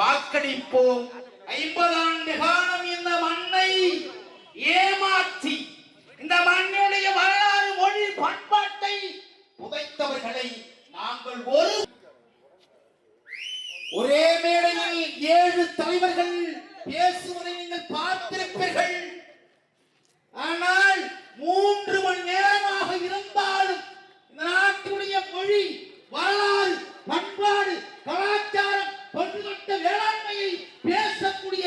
வாக்களிப்போம். ஐம்பது ஆண்டு காலம் இந்த மண்ணை ஏமாற்றி இந்த மண்ணுடைய வரலாறு மொழி பண்பாட்டை புதைத்தவர்களை நாங்கள் ஒரு ஒரே மேடையில் ஏழு தலைவர்கள் பேசுவதை நீங்கள் பார்த்திருப்பீர்கள் ஆனால் மூன்று மணி நேரமாக இருந்தாலும் இந்த நாட்டுடைய மொழி வரலாறு பண்பாடு கலாச்சாரம் பண்புகட்ட வேளாண்மையை பேசக்கூடிய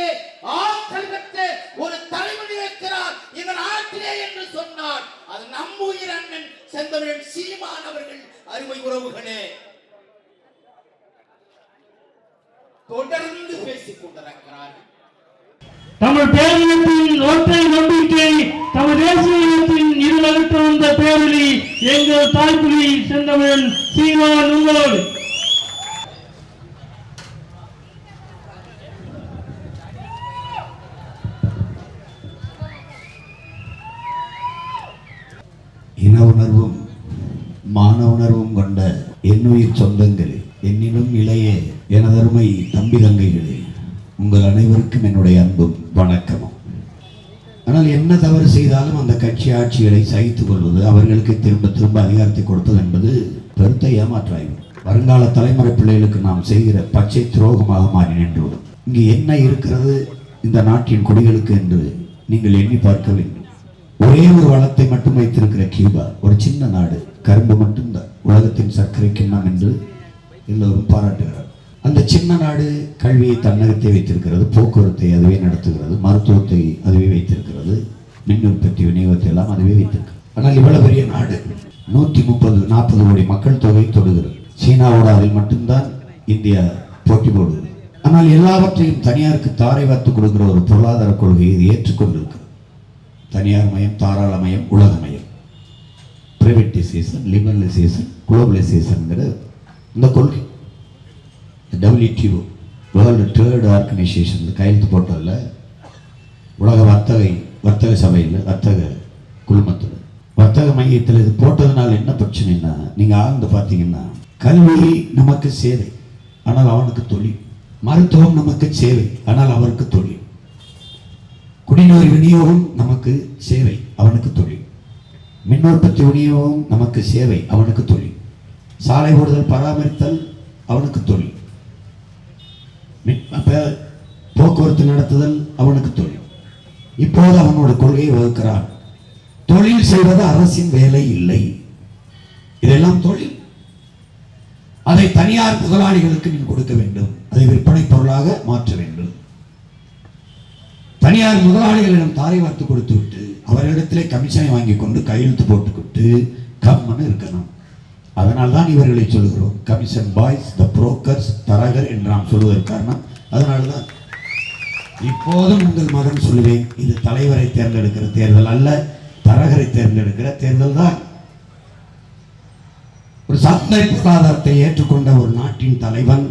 ஆற்றல் பெற்ற ஒரு தலைவர் இருக்கிறார் இந்த நாட்டிலே என்று சொன்னார் அது நம் உயிர் அண்ணன் செந்தமிழன் சீமான் அவர்கள் அருமை உறவுகளே தொடர்ந்து பேசிக் கொண்டிருக்கிறார்கள் தமிழ் பேரியத்தின் ஒற்றை நம்பிக்கை தமிழ் தேசிய இனத்தின் இருநகற்று வந்த பேரொலி எங்கள் தாய்ப்புலி செந்தமிழன் சீமான் உங்களோடு. இன உணர்வும் மான உணர்வும் கொண்ட என்னுயிர் சொந்தங்களே என்னிலும் இளைய எனதருமை தம்பி தங்கைகளே உங்கள் அனைவருக்கும் என்னுடைய அன்பும் வணக்கமும். ஆனால் என்ன தவறு செய்தாலும் அந்த கட்சி ஆட்சிகளை சகித்துக் கொள்வது அவர்களுக்கு திரும்ப திரும்ப அதிகாரத்தை கொடுத்தது என்பது பெருத்த ஏமாற்றாய்வு வருங்கால தலைமுறை பிள்ளைகளுக்கு நாம் செய்கிற பச்சை துரோகமாக மாறி நின்றுவிடும். இங்கு என்ன இருக்கிறது இந்த நாட்டின் குடிகளுக்கு என்று நீங்கள் எண்ணி பார்க்க வேண்டும். ஒரே ஒரு வளத்தை மட்டும் வைத்திருக்கிற கியூபா ஒரு சின்ன நாடு கரும்பு மட்டும்தான் உலகத்தின் சர்க்கரை கிண்ணம் என்று எல்லோரும் பாராட்டுகிறார். அந்த சின்ன நாடு கல்வியை தன்னகத்தை வைத்திருக்கிறது போக்குவரத்தை அதுவே நடத்துகிறது மருத்துவத்தை அதுவே வைத்திருக்கிறது மின் உற்பத்தி விநியோகத்தை எல்லாம் அதுவே வைத்திருக்கு ஆனால் இவ்வளவு பெரிய நாடு நூற்றி முப்பது நாற்பது கோடி மக்கள் தொகை தொடுகிறது. சீனாவோட அதில் மட்டும்தான் இந்தியா போட்டி போடுகிறது. ஆனால் எல்லாவற்றையும் தனியாருக்கு தாரை வார்த்து கொடுக்கிற ஒரு பொருளாதார கொள்கையை இது ஏற்றுக்கொண்டிருக்கு தனியார் மயம் தாராளமயம் உலகமயம் பிரைவேட்டைசேஷன் லிபரலைசேஷன் குளோபலைசேஷனுங்கிற இந்த கொள்கை. டபிள்யூடிஓ வேர்ல்டு ட்ரேட் ஆர்கனைசேஷன் கையெழுத்து போட்டதில் உலக வர்த்தகை வர்த்தக சபையில் வர்த்தக குழுமத்தில். வர்த்தக மையத்தில் இது போட்டதுனால என்ன பிரச்சனைன்னா நீங்கள் ஆழ்ந்து பார்த்தீங்கன்னா கல்வி நமக்கு சேவை ஆனால் அவனுக்கு தொழில். மருத்துவம் நமக்கு சேவை ஆனால் அவருக்கு தொழில். குடிநீர் விநியோகம் நமக்கு சேவை அவனுக்கு தொழில். மின் உற்பத்தி விநியோகம் நமக்கு சேவை அவனுக்கு தொழில். சாலை ஓடுதல் பராமரித்தல் அவனுக்கு தொழில். அப்ப போக்குவரத்து நடத்துதல் அவனுக்கு தொழில். இப்போது அவனோட கொள்கையை வகுக்கிறான். தொழில் செய்வது அரசின் வேலை இல்லை. இதெல்லாம் தொழில். அதை தனியார் முதலாளிகளுக்கு நீ கொடுக்க வேண்டும். அதை விற்பனை பொருளாக மாற்ற வேண்டும். தனியார் முதலாளிகளிடம் தாரை வார்த்து கொடுத்து விட்டு அவர்களிடத்திலே கமிஷனை வாங்கி கொண்டு கையெழுத்து போட்டுக்கிட்டு கம்மன்னு இருக்கணும். அதனால் தான் இவர்களை சொல்கிறோம் கமிஷன் பாய்ஸ் த புரோக்கர்ஸ் தரகர் என்று நாம் சொல்வதற்கு காரணம் அதனால தான் இப்போதும் உங்கள் மகன் சொல்லுவேன். இது தலைவரை தேர்ந்தெடுக்கிற தேர்தல் அல்ல தரகரை தேர்ந்தெடுக்கிற தேர்தல் தான். ஒரு சந்தை பொருளாதாரத்தை ஏற்றுக்கொண்ட ஒரு நாட்டின் தலைவன்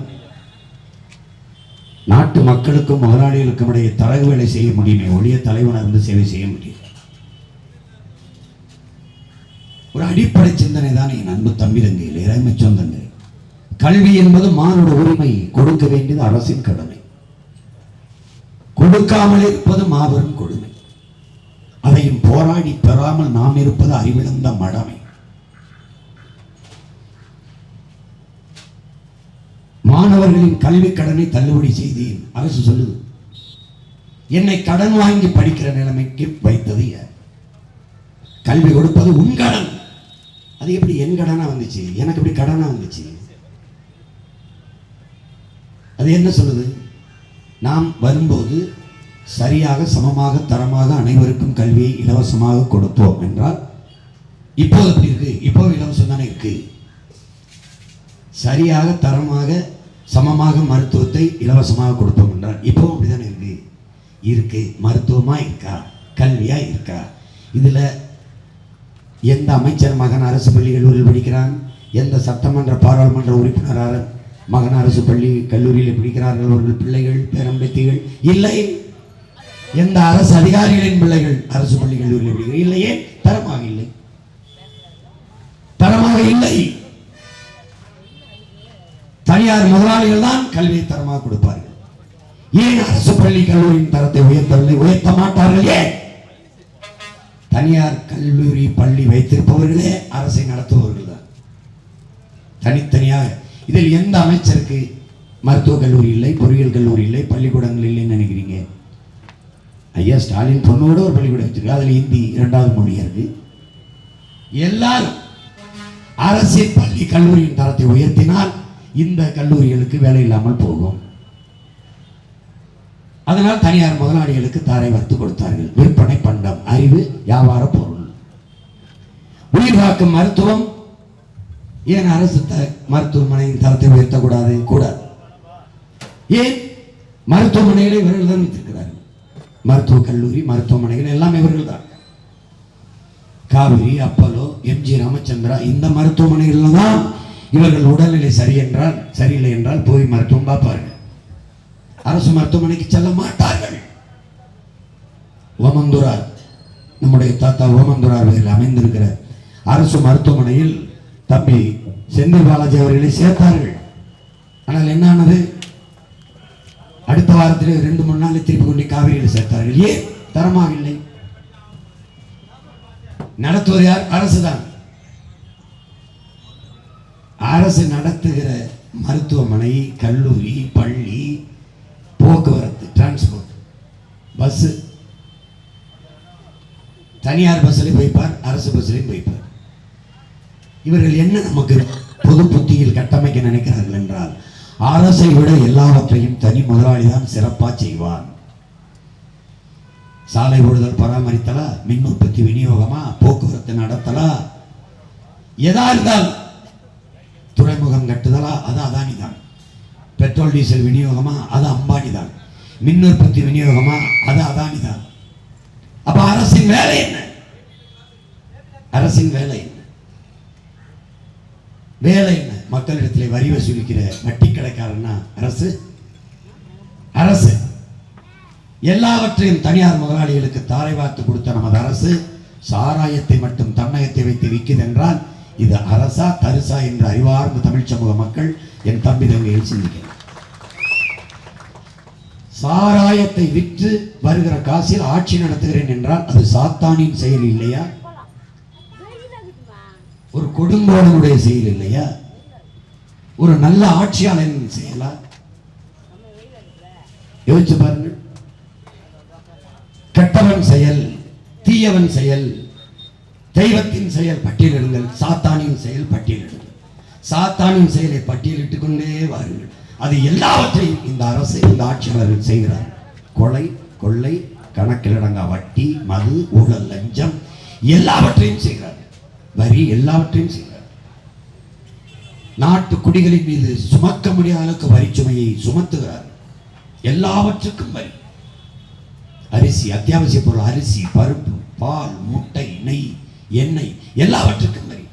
நாட்டு மக்களுக்கும் முதலாளிகளுக்கும் இடையே தரகு வேலை செய்ய முடியுமே ஒழிய தலைவனாக இருந்து சேவை செய்ய முடியும். ஒரு அடிப்படை சிந்தனை தானே என் அன்பு தம்பி தங்கையில் இறைமை சொந்தங்கள் கல்வி என்பது மானுட உரிமை கொடுக்க வேண்டியது அரசின் கடமை. கொடுக்காமல் இருப்பது மாபெரும் கொடுமை. அதையும் போராடி பெறாமல் நாம் இருப்பது அறிவிழந்த மடமை. மாணவர்களின் கல்வி கடனை தள்ளுபடி செய்தேன் அரசு சொல்லுது. என்னை கடன் வாங்கி படிக்கிற நிலைமைக்கு வைத்தது கல்வி கொடுப்பது உன் கடன். அது எப்படி என் கடனா வந்துச்சு? எனக்கு எப்படி கடனா வந்துச்சு? அது என்ன சொல்லுது? நாம் வரும்போது சரியாக சமமாக தரமாக அனைவருக்கும் கல்வியை இலவசமாக கொடுப்போம் என்றால் இப்போது எப்படி இருக்கு? இப்போ இலவசம் தானே இருக்கு. சரியாக தரமாக சமமாக மருத்துவத்தை இலவசமாக கொடுப்போம் என்றால் இப்போ அப்படிதானே இருக்கு? இருக்கு. மருத்துவமா இருக்கா? கல்வியா இருக்கா? இதுல எந்த அமைச்சர் மகன் அரசு பள்ளி கல்லூரியில் படிக்கிறான்? எந்த சட்டமன்ற பாராளுமன்ற உறுப்பினர் மகன் அரசு பள்ளி கல்லூரியில் படிக்கிறார்கள் அவர்கள் பிள்ளைகள் பேரம்பேத்திகள்? இல்லை. எந்த அரசு அதிகாரிகளின் பிள்ளைகள் அரசு பள்ளி கல்லூரியில் படிக்கிறார்? இல்லையே. தரமாக இல்லை. தரமாக இல்லை. தனியார் முதலாளிகள் தான் கல்வியை தரமாக கொடுப்பார்கள். ஏன் அரசு பள்ளி கல்லூரியின் தரத்தை உயர்த்தவில்லை? உயர்த்த மாட்டார்கள் ஏன்? தனியார் கல்லூரி பள்ளி வைத்திருப்பவர்களே அரசை நடத்துபவர்கள் தான். தனித்தனியாக. இதில் எந்த அமைச்சருக்கு மருத்துவக் கல்லூரி இல்லை பொறியியல் கல்லூரி இல்லை பள்ளிக்கூடங்கள் இல்லைன்னு நினைக்கிறீங்க? ஐயா ஸ்டாலின் பொண்ணோட ஒரு பள்ளிக்கூடம் வச்சிருக்கு அதில் ஹிந்தி இரண்டாவது மொழியா இருக்கு. எல்லாரும் அரசு பள்ளி கல்லூரியின் தரத்தை உயர்த்தினால் இந்த கல்லூரிகளுக்கு வேலை இல்லாமல் போகும். அதனால் தனியார் முதலாளிகளுக்கு தாரை வறுத்து கொடுத்தார்கள். விற்பனை பண்டம் அறிவு வியாபார பொருள். உயிர் காக்கும் மருத்துவம். ஏன் அரசு த- மருத்துவமனையின் தரத்தை உயர்த்தக்கூடாது? கூடாது. ஏன்? மருத்துவமனைகளை இவர்கள் தான் வைத்திருக்கிறார்கள். மருத்துவக் கல்லூரி மருத்துவமனைகள் எல்லாமே இவர்கள் தான். காவிரி அப்பலோ எம்ஜி ராமச்சந்திரா இந்த மருத்துவமனைகளில் தான் இவர்கள் உடல்நிலை சரி என்றால் சரியில்லை என்றால் போய் மருத்துவம் பார்ப்பார்கள். அரசு மருத்துவமனைக்கு செல்ல மாட்டார்கள். ஓமந்துரார் நம்முடைய தாத்தா ஓமந்துரார் அவர்கள் அமைந்திருக்கிற அரசு மருத்துவமனையில் தம்பி செந்தில் பாலாஜி அவர்களை சேர்த்தார்கள். ஆனால் என்னானது அடுத்த வாரத்தில் ரெண்டு மூணு நாள் திருப்பி கொண்டு காவிரியில் சேர்த்தார்கள். ஏன்? தரமாக இல்லை. நடத்துவது யார்? அரசுதான். அரசு நடத்துகிற மருத்துவமனை கல்லூரி பள்ளி பஸ்ஸு தனியார் பஸ்ஸில் போய்ப்பார் அரசு பஸ்ஸிலையும் போய்ப்பார். இவர்கள் என்ன நமக்கு பொது புத்தியில் கட்டமைக்க நினைக்கிறார்கள் என்றால் அரசை விட எல்லாவற்றையும் தனி முதலாளி தான் சிறப்பாக செய்வான். சாலை ஓடுதல் பராமரித்தலா? மின் உற்பத்தி விநியோகமா? போக்குவரத்து நடத்தலா? எதா இருந்தால் துறைமுகம் கட்டுதலா? அது அதானி தான் பெட்ரோல் டீசல் விநியோகமா? அது அம்பானி தான் மின் உற்பத்தி விநியோகமா? அது அதானி தான் அப்ப அரசின் வேலை என்ன? அரசின் வேலை என்ன? வேலை என்ன? மக்களிடத்திலே வரி வசூலிக்கிற வட்டி கடைக்காரன்னா அரசு? அரசு. எல்லாவற்றையும் தனியார் முதலாளிகளுக்கு தாரை வார்த்து கொடுத்த நமது அரசு சாராயத்தை மட்டும் தன்னயத்தை வைத்து விற்குதென்றால் இது அரசா தரிசா என்று அறிவார்ந்த தமிழ் சமூக மக்கள் என் தம்பி தங்கையில் சிந்திக்கிறார் சாராயத்தை விற்று வருகிற காசில் ஆட்சி நடத்துகிறேன் என்றால் அது சாத்தானின் செயல் இல்லையா? ஒரு கொடுங்கோலனுடைய செயல் இல்லையா? ஒரு நல்ல ஆட்சியாளரின் செயலா? யோசிச்சு பாருங்கள் கெட்டவன் செயல் தீயவன் செயல் தெய்வத்தின் செயல் பட்டியலிடுங்கள் சாத்தானின் செயல் பட்டியலிடுங்கள். சாத்தானின் செயலை பட்டியலிட்டுக் கொண்டே வாருங்கள். அது எல்லாவற்றையும் இந்த அரசு இந்த ஆட்சியாளர்கள் செய்கிறார். கொலை கொள்ளை கணக்கிலடங்கா வட்டி மது ஊழல் லஞ்சம் எல்லாவற்றையும் செய்கிறார். வரி எல்லாவற்றையும் செய்கிறார். நாட்டு குடிகளின் மீது சுமக்க முடியாத அளவுக்கு வரி சுமையை சுமத்துகிறார். எல்லாவற்றுக்கும் வரி. அரிசி அத்தியாவசிய பொருள் அரிசி பருப்பு பால் முட்டை நெய் எண்ணெய் எல்லாவற்றுக்கும் வரி.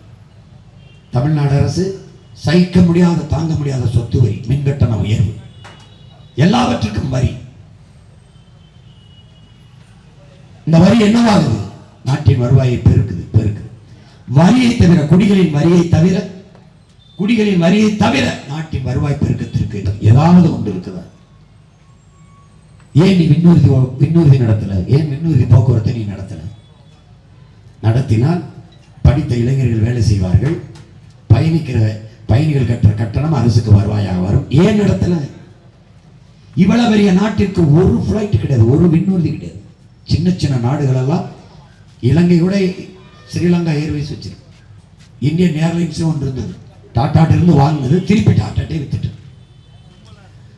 தமிழ்நாடு அரசு சகிக்க முடியாத தாங்க முடியாத சொத்து வரி எல்லாவற்றுக்கும் வரி. இந்த வரி என்னவாகுது? நாட்டின் வருவாயை பெருக்குது பெருக்குது. வரியை தவிர குடிகளின் வரியை தவிர குடிகளின் வரியை தவிர நாட்டின் வருவாய் பெருக்கத்திற்கு ஏதாவது ஒன்று இருக்குதா? ஏன் நீ விண்ணூர்தி விண்ணூர்தி நடத்தல? ஏன் விண்ணூர்தி போக்குவரத்தை நீ நடத்தல? நடத்தினால் படித்த இளைஞர்கள் வேலை செய்வார்கள். பயணிக்கிற பயணிகள் கட்டுற கட்டணம் அரசுக்கு வருவாயாக வரும். ஏன் நடத்தலை? இவ்வளவு பெரிய நாட்டிற்கு ஒரு ஃப்ளைட் கிடையாது ஒரு விண்ணூர்தி கிடையாது. சின்ன சின்ன நாடுகள் எல்லாம் இலங்கை கூட ஸ்ரீலங்கா ஏர்வேஸ் வச்சிருக்கு. இந்தியன் ஏர்லைன்ஸும் ஒன்று இருந்தது. டாட்டாட்டிலிருந்து வாங்கினது திருப்பி டாட்டாட்டே வித்துட்டு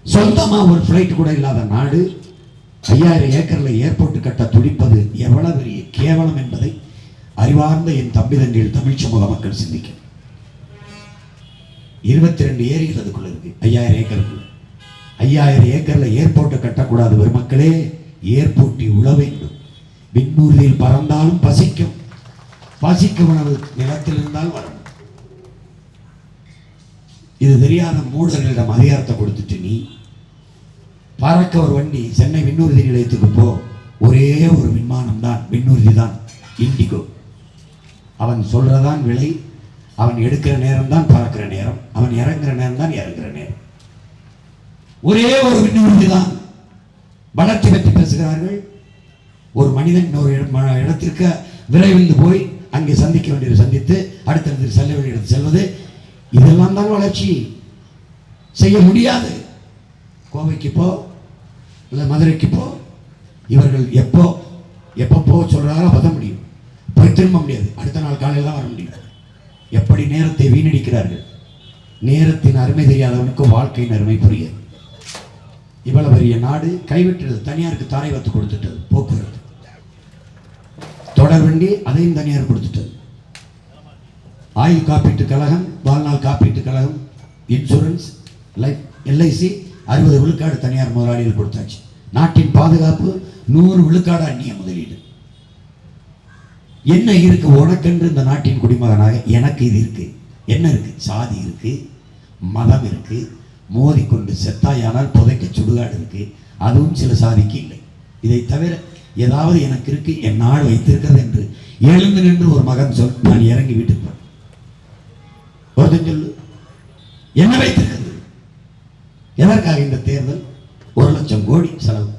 சொந்தமாக ஒரு ஃப்ளைட் கூட இல்லாத நாடு ஐயாயிரம் ஏக்கரில் ஏர்போர்ட் கட்ட துடிப்பது எவ்வளவு பெரிய கேவலம் என்பதை அறிவார்ந்த என் தம்பி தங்கையில் தமிழ் சமூக மக்கள் சிந்திக்கும் இருபத்தி ரெண்டு ஏரிகள் அதுக்குள்ள இருக்கு ஐயாயிரம் ஏக்கருக்குள்ள ஐயாயிரம் ஏக்கர்ல ஏர்போர்ட்டை கட்டக்கூடாது ஒரு மக்களே ஏர்போர்ட்டி உழ வேண்டும். விண்ணூரில் பறந்தாலும் பசிக்கும். பசிக்க உணவு நிலத்தில் இருந்தால் வரும். இது தெரியாத மூடர்களிடம் அதிகாரத்தை கொடுத்துட்டு நீ பறக்க ஒரு வண்டி சென்னை விண்ணூர்தி நிலையத்துக்கு போ. ஒரே ஒரு விமானம் தான் விண்ணூர்தி தான் இண்டிகோ. அவன் சொல்றதான் விலை அவன் எடுக்கிற நேரம் தான் பறக்கிற நேரம் அவன் இறங்குற நேரம் தான் இறங்குற நேரம். ஒரே ஒரு விண்ணூர்தி தான். வளர்ச்சி பற்றி பேசுகிறார்கள். ஒரு மனிதன் இன்னொரு இடம்- ம- இடத்திற்கு விரைவிந்து போய் அங்கே சந்திக்க வேண்டியதை சந்தித்து அடுத்தடுத்து செல்ல வேண்டிய இடத்துக்கு செல்வது இதெல்லாம் தான் வளர்ச்சி. செய்ய முடியாது. கோவைக்கு போ இல்லை மதுரைக்கு போ இவர்கள் எப்போ எப்போ போக சொல்கிறாரோ அப்போ முடியும். போய் திரும்ப முடியாது. அடுத்த நாள் காலையில் தான் வர முடியும். எப்படி நேரத்தை வீணடிக்கிறார்கள்? நேரத்தின் அருமை தெரியாதவனுக்கு வாழ்க்கையின் அருமை புரியாது. இவ்வளவு பெரிய நாடு கைவிட்டது தனியாருக்கு தாரை வாத்து கொடுத்துட்டது போக்குவரத்து. தொடர் வண்டி அதையும் தனியார் கொடுத்துட்டது. ஆயுள் காப்பீட்டு கழகம் வாழ்நாள் காப்பீட்டு கழகம் இன்சூரன்ஸ் லைஃப் எல்ஐசி அறுபது விழுக்காடு தனியார் முதலாளிகள் கொடுத்தாச்சு. நாட்டின் பாதுகாப்பு நூறு விழுக்காடு அந்நிய முதலீடு. என்ன இருக்கு உனக்கென்று இந்த நாட்டின் குடிமகனாக? எனக்கு இது இருக்கு. என்ன இருக்கு? சாதி இருக்கு. மதம் இருக்குது மோதிக்கொண்டு செத்தாயானால் புதைக்க சுடுகாடு இருக்கு. அதுவும் சில சாதிக்கு இல்லை. இதை தவிர ஏதாவது எனக்கு இருக்கு என் நாடு வைத்திருக்கிறது என்று எழுந்து நின்று ஒரு மகன் சொல் நான் இறங்கி வீட்டுக்கு போனேன் ஒருத்தன் சொல்லு என்ன வைத்திருக்கிறது? எதற்காக இந்த தேர்தல்? ஒரு லட்சம் கோடி செலவு.